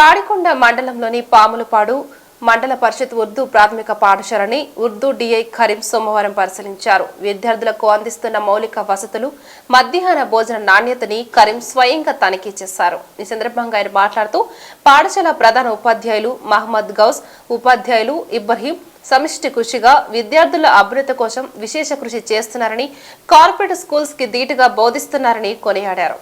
తాడికొండ మండలంలోని పాములపాడు మండల పరిషత్ ఉర్దూ ప్రాథమిక పాఠశాలని ఉర్దూ డిఐ ఖరీం సోమవారం పరిశీలించారు. విద్యార్థులకు అందిస్తున్న మౌలిక వసతులు మధ్యాహ్న భోజన నాణ్యతని కరీం స్వయంగా తనిఖీ చేశారు. ఈ సందర్భంగా ఆయన మాట్లాడుతూ పాఠశాల ప్రధాన ఉపాధ్యాయులు మహమ్మద్ గౌస్ ఉపాధ్యాయులు ఇబ్రహీం సమిష్టి కృషిగా విద్యార్థుల అభ్యున్నత కోసం విశేష కృషి చేస్తున్నారని కార్పొరేట్ స్కూల్స్కి ధీటుగా బోధిస్తున్నారని కొనియాడారు.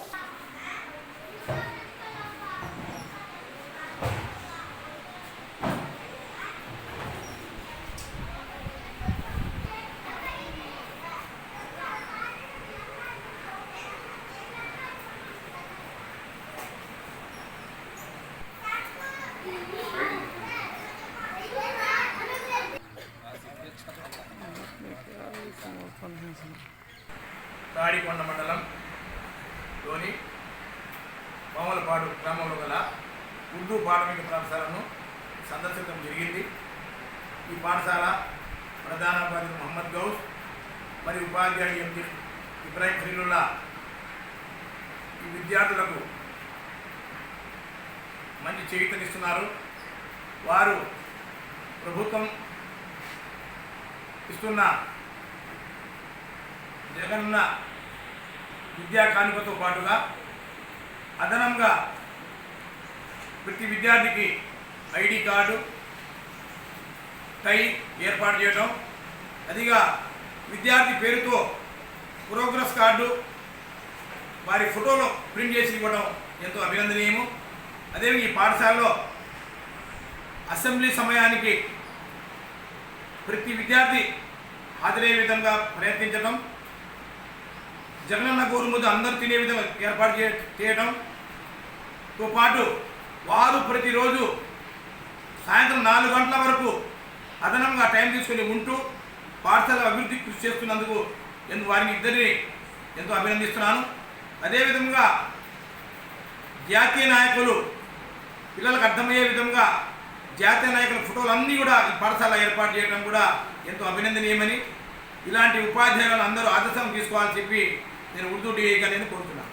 తాడికొండ మండలం లోని మామూలపాడు గ్రామంలో గల ఉర్దూ ప్రాథమిక పాఠశాలను సందర్శించడం జరిగింది. ఈ పాఠశాల ప్రధానోపాధ్యాయులు మహమ్మద్ గౌస్ మరియు ఉపాధ్యాయులు ఎంపీ ఇబ్రాహిం ఖలీలుల్లా ఈ విద్యార్థులకు మంచి చేయుతనిస్తున్నారు వారు ప్రభుత్వం ఇస్తున్న జగనన్న విద్యా కానుకతో పాటుగా అదనంగా ప్రతి విద్యార్థికి ఐడి కార్డు టై ఏర్పాటు చేయడం అదిగా విద్యార్థి పేరుతో ప్రోగ్రెస్ కార్డు వారి ఫోటోలో ప్రింట్ చేసి ఇవ్వడం ఎంతో అభినందనీయము. అదే ఈ పాఠశాలలో అసెంబ్లీ సమయానికి ప్రతి విద్యార్థి హాజరయ్యే విధంగా ప్రయత్నించడం జగనన్న ముందు అందరూ తినే విధంగా ఏర్పాటు చే చేయడంతో పాటు వారు ప్రతిరోజు సాయంత్రం నాలుగు గంటల వరకు అదనంగా టైం తీసుకొని ఉంటూ పాఠశాల అభివృద్ధి కృషి చేస్తున్నందుకు ఎందు వారిని ఇద్దరిని ఎంతో అభినందిస్తున్నాను. అదేవిధంగా జాతీయ నాయకులు పిల్లలకు అర్థమయ్యే విధంగా జాతీయ నాయకుల ఫోటోలు అన్నీ కూడా ఈ పాఠశాల ఏర్పాటు చేయడం కూడా ఎంతో అభినందనీయమని ఇలాంటి ఉపాధ్యాయులను అందరూ ఆదర్శం తీసుకోవాలని చెప్పి నేను ఉర్దూ డిఐగా నేను కోరుతున్నాను